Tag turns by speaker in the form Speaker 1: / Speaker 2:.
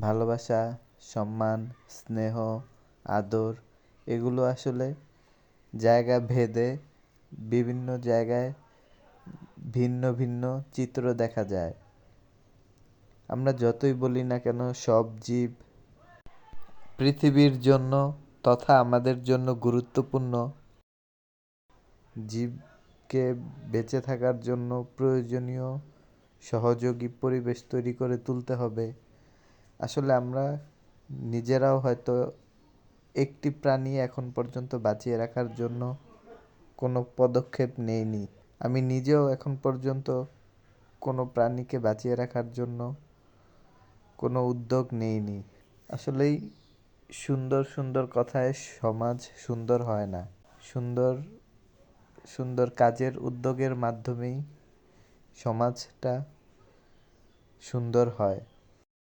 Speaker 1: ভালোবাসা, সম্মান, স্নেহ, আদর, এগুলো আসলে জায়গা ভেদে বিভিন্ন জায়গায় ভিন্ন ভিন্ন চিত্র দেখা যায়। আমরা যতই বলি না কেন, সব জীব পৃথিবীর জন্য তথা আমাদের জন্য গুরুত্বপূর্ণ। জীবকে বেঁচে থাকার জন্য প্রয়োজনীয়, সহযোগী পরিবেশ তৈরি করে তুলতে হবে। আসলে আমরা নিজেরাও হয়তো একটি প্রাণী এখন পর্যন্ত বাঁচিয়ে রাখার জন্য কোনো পদক্ষেপ নেইনি। আমি নিজেও এখন পর্যন্ত কোনো প্রাণীকে বাঁচিয়ে রাখার জন্য কোনো উদ্যোগ নেইনি। আসলেই সুন্দর সুন্দর কথায় সমাজ সুন্দর হয় না। সুন্দর সুন্দর কাজের উদ্যোগের মাধ্যমেই সমাজটা সুন্দর হয়।